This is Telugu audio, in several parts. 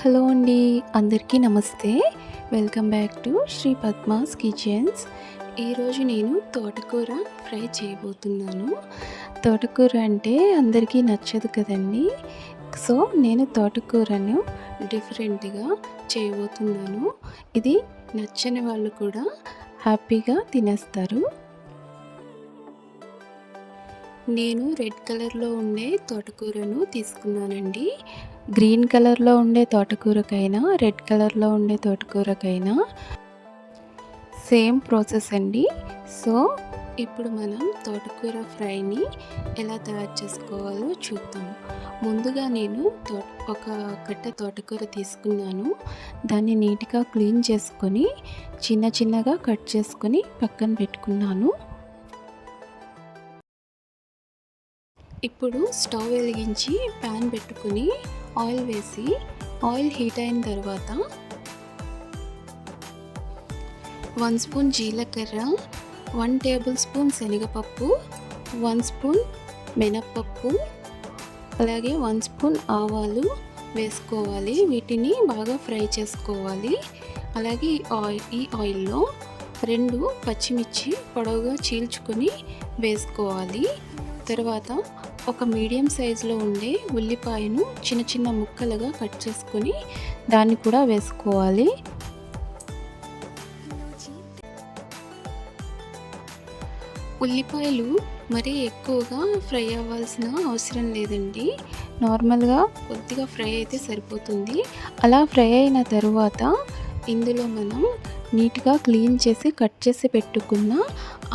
హలో అండి అందరికీ నమస్తే. Welcome back to Sri Padma's kitchens. ఈరోజు నేను తోటకూర ఫ్రై చేయబోతున్నాను. తోటకూర అంటే అందరికీ నచ్చదు కదండి. సో నేను తోటకూరను డిఫరెంట్గా చేయబోతున్నాను. ఇది నచ్చని వాళ్ళు కూడా హ్యాపీగా తినేస్తారు. నేను రెడ్ కలర్లో ఉండే తోటకూరను తీసుకున్నానండి. గ్రీన్ కలర్లో ఉండే తోటకూరకైనా రెడ్ కలర్లో ఉండే తోటకూరకైనా సేమ్ ప్రాసెస్ అండి. సో ఇప్పుడు మనం తోటకూర ఫ్రైని ఎలా తయారు చేసుకోవాలో చూద్దాం. ముందుగా నేను తో ఒక కట్ట తోటకూర తీసుకున్నాను. దాన్ని నీట్గా క్లీన్ చేసుకొని చిన్న చిన్నగా కట్ చేసుకొని పక్కన పెట్టుకున్నాను. ఇప్పుడు స్టవ్ వెలిగించి ప్యాన్ పెట్టుకుని ఆయిల్ వేసి ఆయిల్ హీట్ అయిన తర్వాత వన్ స్పూన్ జీలకర్ర వన్ టేబుల్ స్పూన్ శనగపప్పు వన్ స్పూన్ మినప్పప్పు అలాగే వన్ స్పూన్ ఆవాలు వేసుకోవాలి. వీటిని బాగా ఫ్రై చేసుకోవాలి. అలాగే ఈ ఆయిల్ ఈ ఆయిల్లో రెండు పచ్చిమిర్చి పొడవుగా చీల్చుకొని వేసుకోవాలి. తర్వాత ఒక మీడియం సైజులో ఉండే ఉల్లిపాయను చిన్న చిన్న ముక్కలుగా కట్ చేసుకొని దాన్ని కూడా వేసుకోవాలి. ఉల్లిపాయలు మరీ ఎక్కువగా ఫ్రై అవ్వాల్సిన అవసరం లేదండి. నార్మల్గా కొద్దిగా ఫ్రై అయితే సరిపోతుంది. అలా ఫ్రై అయిన తర్వాత ఇందులో మనం నీట్గా క్లీన్ చేసి కట్ చేసి పెట్టుకున్న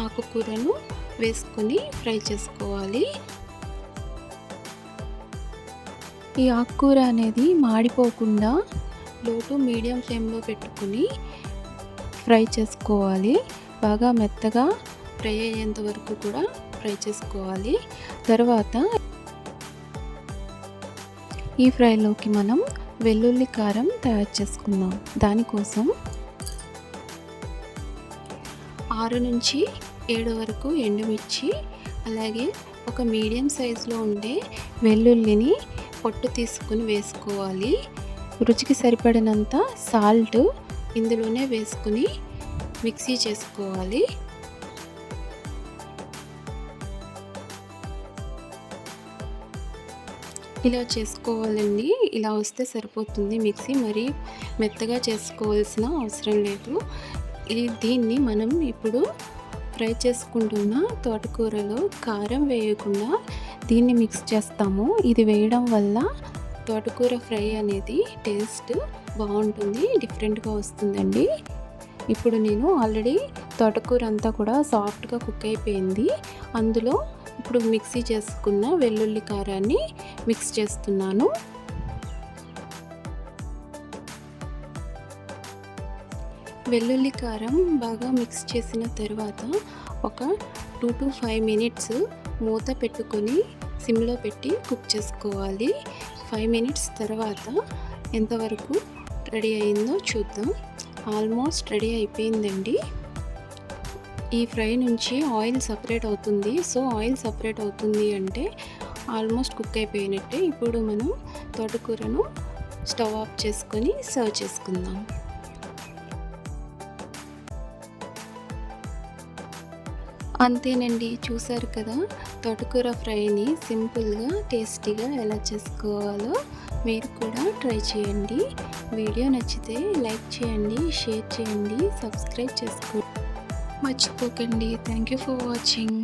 ఆకుకూరను వేసుకొని ఫ్రై చేసుకోవాలి. ఈ ఆకుకూర అనేది మాడిపోకుండా లోటు మీడియం ఫ్లేమ్లో పెట్టుకుని ఫ్రై చేసుకోవాలి. బాగా మెత్తగా ఫ్రై అయ్యేంత వరకు కూడా ఫ్రై చేసుకోవాలి. తర్వాత ఈ ఫ్రైలోకి మనం వెల్లుల్లి కారం తయారు చేసుకుందాం. దానికోసం ఆరు నుంచి ఏడు వరకు ఎండుమిర్చి అలాగే ఒక మీడియం సైజులో ఉండే వెల్లుల్లిని పొట్టు తీసుకుని వేసుకోవాలి. రుచికి సరిపడినంత సాల్ట్ ఇందులోనే వేసుకుని మిక్సీ చేసుకోవాలి. ఇలా చేసుకోవాలండి. ఇలా వస్తే సరిపోతుంది మిక్సీ. మరీ మెత్తగా చేసుకోవాల్సిన అవసరం లేదు. దీన్ని మనం ఇప్పుడు ఫ్రై చేసుకుంటున్న తోటకూరలో కారం వేయకుండా దీన్ని మిక్స్ చేస్తాము. ఇది వేయడం వల్ల తోటకూర ఫ్రై అనేది టేస్ట్ బాగుంటుంది డిఫరెంట్గా వస్తుందండి. ఇప్పుడు నేను ఆల్రెడీ తోటకూర అంతా కూడా సాఫ్ట్గా కుక్ అయిపోయింది. అందులో ఇప్పుడు మిక్సీ చేసుకున్న వెల్లుల్లి కారాన్ని మిక్స్ చేస్తున్నాను. వెల్లుల్లి కారం బాగా మిక్స్ చేసిన తర్వాత ఒక టూ టు ఫైవ్ మినిట్స్ మూత పెట్టుకొని సిమ్లో పెట్టి కుక్ చేసుకోవాలి. ఫైవ్ మినిట్స్ తర్వాత ఎంతవరకు రెడీ అయిందో చూద్దాం. ఆల్మోస్ట్ రెడీ అయిపోయిందండి. ఈ ఫ్రై నుంచి ఆయిల్ సపరేట్ అవుతుంది. సో ఆయిల్ సపరేట్ అవుతుంది అంటే ఆల్మోస్ట్ కుక్ అయిపోయినట్టే. ఇప్పుడు మనం తోటకూరను స్టవ్ ఆఫ్ చేసుకొని సర్వ్ చేసుకుందాం. అంతేనండి చూసారు కదా? తోటకూర ఫ్రైని సింపుల్గా టేస్టీగా ఎలా చేసుకోవాలో మీరు కూడా ట్రై చేయండి. వీడియో నచ్చితే లైక్ చేయండి షేర్ చేయండి సబ్స్క్రైబ్ చేసుకోండి మర్చిపోకండి. Thank you for watching.